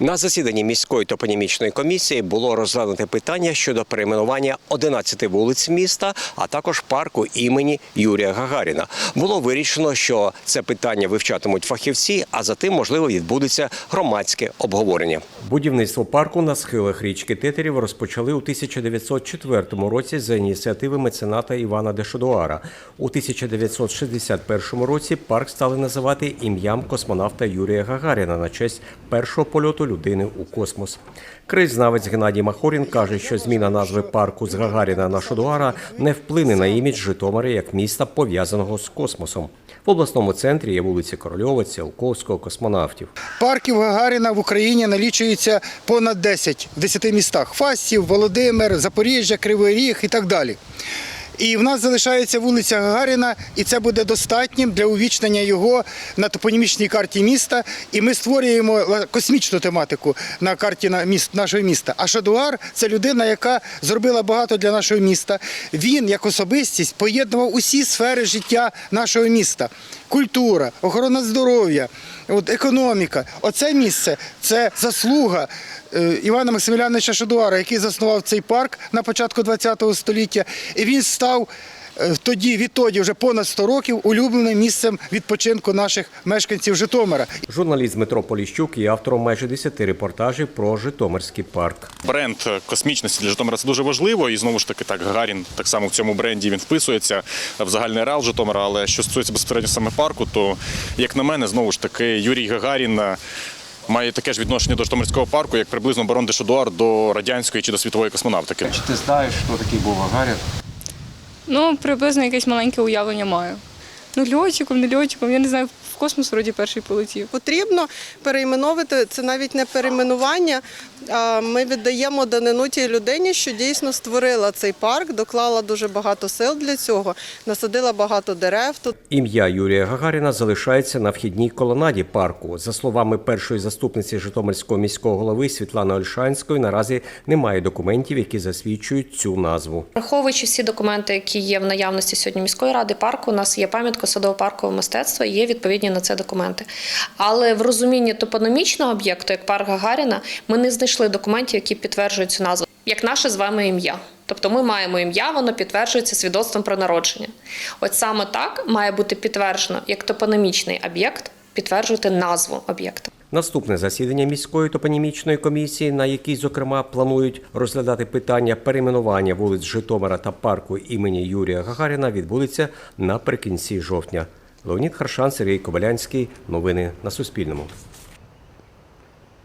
На засіданні міської топонімічної комісії було розглянуте питання щодо перейменування 11 вулиць міста, а також парку імені Юрія Гагаріна. Було вирішено, що це питання вивчатимуть фахівці, а за тим, можливо, відбудеться громадське обговорення. Будівництво парку на схилах річки Тетерів розпочали у 1904 році за ініціативи мецената Івана Дешодуара. У 1961 році парк стали називати ім'ям космонавта Юрія Гагаріна на честь першого польоту людини у космос. Краєзнавець Геннадій Махорін каже, що зміна назви парку з Гагаріна на Шодуара не вплине на імідж Житомира як міста, пов'язаного з космосом. В обласному центрі є вулиці Корольова, Ціолковського, космонавтів. Парків Гагаріна в Україні налічується понад 10 в 10 містах: Фастів, Володимир, Запоріжжя, Кривий Ріг і так далі. І в нас залишається вулиця Гагаріна, і це буде достатнім для увічнення його на топонімічній карті міста. І ми створюємо космічну тематику на карті нашого міста. А Шадуар це людина, яка зробила багато для нашого міста. Він, як особистість, поєднував усі сфери життя нашого міста: культура, охорона здоров'я, от економіка. Оце місце це заслуга е, Івана Максиміляновича Шадуара, який заснував цей парк на початку ХХ століття. І він став тоді, відтоді, вже понад 100 років, улюбленим місцем відпочинку наших мешканців Житомира. Журналіст Дмитро Поліщук є автором майже 10 репортажів про Житомирський парк. Бренд космічності для Житомира це дуже важливо. І знову ж таки, так Гагарін так само в цьому бренді він вписується в загальний реал Житомира. Але що стосується безпосередньо саме парку, то як на мене, знову ж таки, Юрій Гагарін. е, Має таке ж відношення до Житомирського парку, як приблизно барон де Шодуар до радянської чи до світової космонавтики. Чи ти знаєш, хто такий був Гагарін? Ну, приблизно якесь маленьке уявлення маю. Ну, льотчиком, не льотчиком, я не знаю, в космос вроді перший полетів. Потрібно перейменовувати це навіть не перейменування. А ми віддаємо данину тій людині, що дійсно створила цей парк, доклала дуже багато сил для цього, насадила багато дерев тут. Ім'я Юрія Гагаріна залишається на вхідній колонаді парку. За словами першої заступниці Житомирського міського голови Світлани Ольшанської, наразі немає документів, які засвідчують цю назву. Враховуючи всі документи, які є в наявності сьогодні міської ради парку, у нас є пам'ятка садово-паркового мистецтва, є відповідні на це документи. Але в розумінні топономічного об'єкту, як парк Гагаріна, ми не знайшли документів, які підтверджують цю назву, як наше з вами ім'я. Тобто ми маємо ім'я, воно підтверджується свідоцтвом про народження. От саме так має бути підтверджено як топономічний об'єкт, підтверджувати назву об'єкта. Наступне засідання міської топонімічної комісії, на якій, зокрема, планують розглядати питання перейменування вулиць Житомира та парку імені Юрія Гагаріна, відбудеться наприкінці жовтня. Леонід Харшан, Сергій Кобилянський. Новини на Суспільному.